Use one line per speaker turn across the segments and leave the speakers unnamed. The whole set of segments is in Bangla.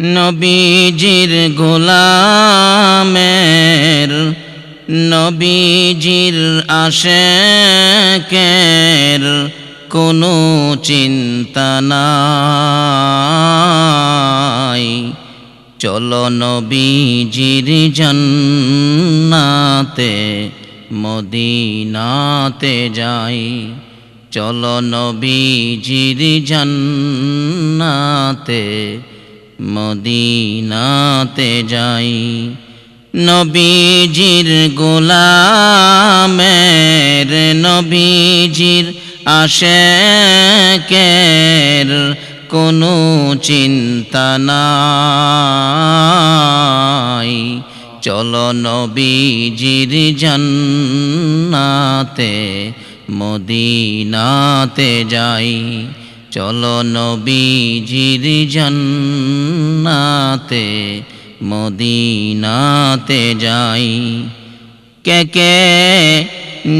নবীজির গোলামের, নবীজির আশেকের কোনো চিন্তা নাই। চলো নবীজির জন্নাতে, মদিনাতে যাই। চলো নবীজির জন্নাতে মদিনাতে যাই। নবীজির গোলামের নবীজির আশেকের কোনো চিন্তা নাই। চলো নবীজির জন্নাতে মদিনাতে যাই। চলো নবীজির জন্নাতে মদিনাতে যাই। কে কে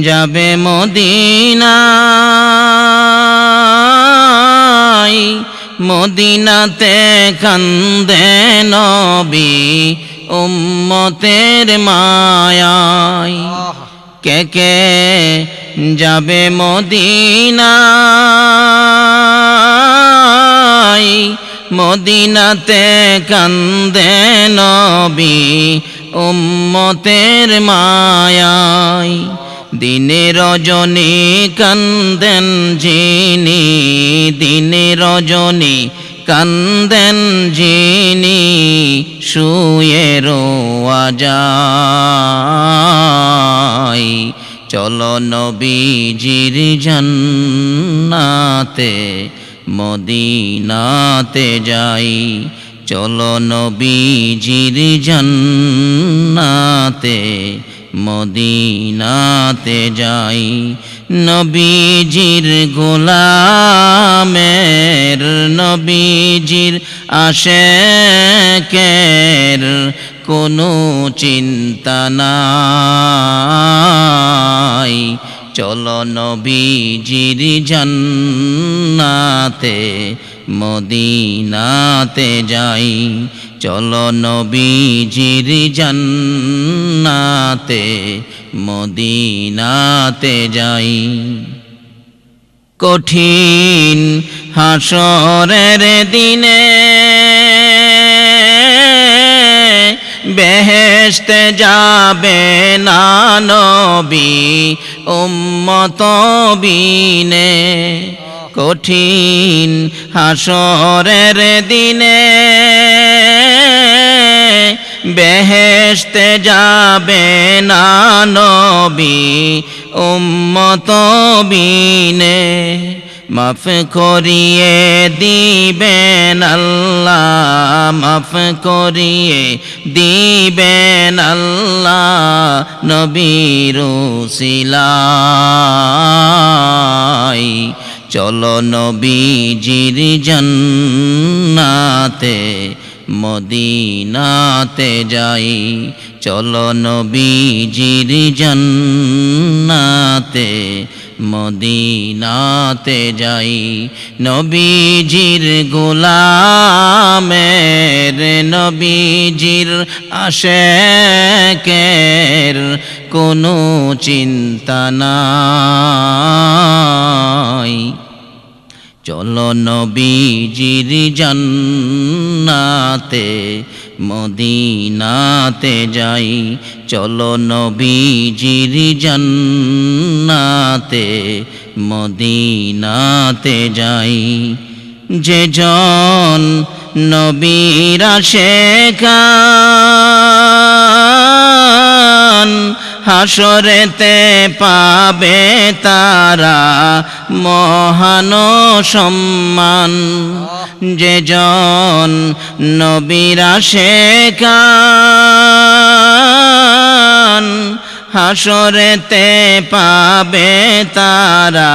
যাবে মদিনায়? মদিনাতে কান্দে নবী উম্মতের মায়ায়। কে কে যাবে মদিনায়, মদিনাতে কান্দে নবী উম্মতের মায়ায়। দিনে রজনী কান্দেন যিনি, দিনে রজনী কান্দেন যিনি, শুয়ে রোয়া যায়। চলো নবীজির জন্নাতে মদিনাতে যাই। চলো নবীজির জন্নাতে মদিনাতে যাই। নবীজির গোলামের নবীজির আশেকের কোনো চিন্তা নাই। চলো নবীজির জন্নাতে, মদিনাতে যাই। চলো নবীজির জন্নাতে, মদিনাতে যাই। কঠিন হাসরের দিনে বেহেশতে যাবে না নবী, উম্মত বিনে। কঠিন হাসরের দিনে বেহেশতে যাবে না নবী, উম্মত বিনে। মাফ করিয়ে দিবেন আল্লাহ, মাফ করিয়ে দিবেন আল্লাহ নবীর সিলাই চলো নবীজির জন্নাতে, মদিনাতে যাই। চলো নবীজির জন্নাতে মদিনাতে যাই। নবীজির গোলামের নবীজির আশেকের কোনো চিন্তা নাই। চলো নবীজির জন্নাতে মদিনাতে যাই। চলো নবীজির জন্নাতে মদিনাতে যাই। যে জন নবীরা শেখান হাসরেতে পাবে তারা মহান সম্মান। যে জন নবীরা শেখান হাসরেতে পাবে তারা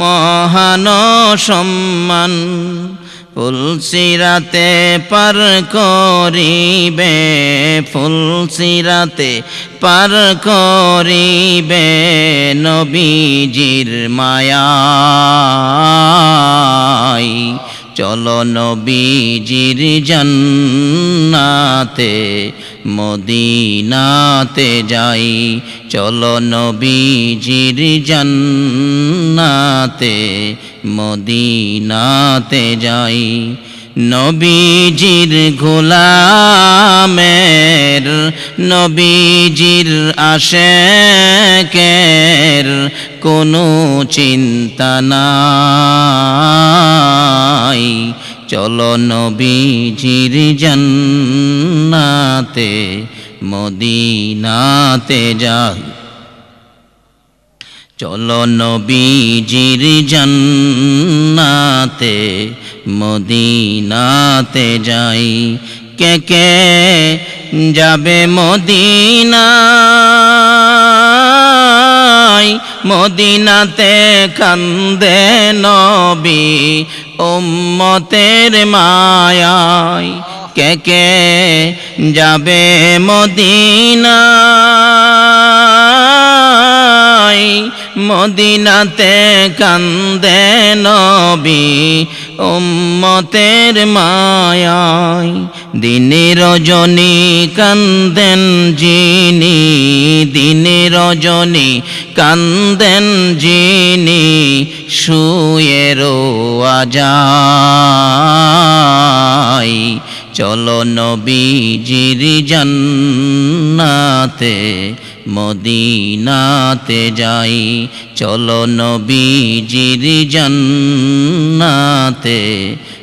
মহান সম্মান। ফুলসিরাতে পার করিবে ফুলসিরাতে পার করিবে নবীজির মায়াই। চলো নবীজির জান্নাতে মদিনাতে যাই চলো নবীজির জান্নাতে মদিনাতে যাই। নবীজির গোলামের নবীজির আশেকের কোনো চিন্তা নাই। চলো নবীজির জান্নাতে, মদিনাতে যাই। চলো নবীজির জান্নাতে, মদিনাতে যাই। কে কে যাবে মদিনায়? মদিনাতে কান্দে নবী উম্মতের মায়ায় কে কে যাবে মদিনায়? মদিনাতে কান্দে নবী উম্মতের মায়ায় দিনে রজনী কান্দেন যিনি দিনে রজনী কান্দেন যিনি, শুয়ে যায় চলো নবীজির জান্নাতে মদিনাতে যাই। চলো নবীজির জান্নাতে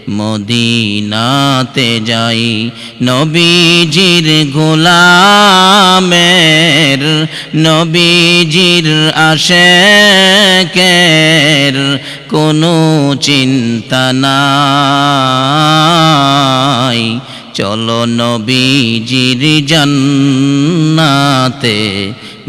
মদিনাতে যাই। নবীজির গোলামের নবীজির আশেকের কোনো চিন্তা নাই। চলো নবীজির জান্নাতে,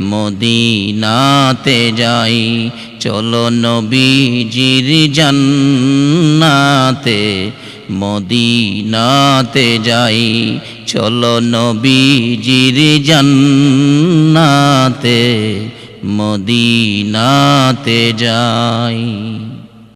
মদিনাতে যাই। চলো নবীজির জান্নাতে, মদিনাতে যাই। চলো নবীজির জান্নাতে, মদিনাতে যাই।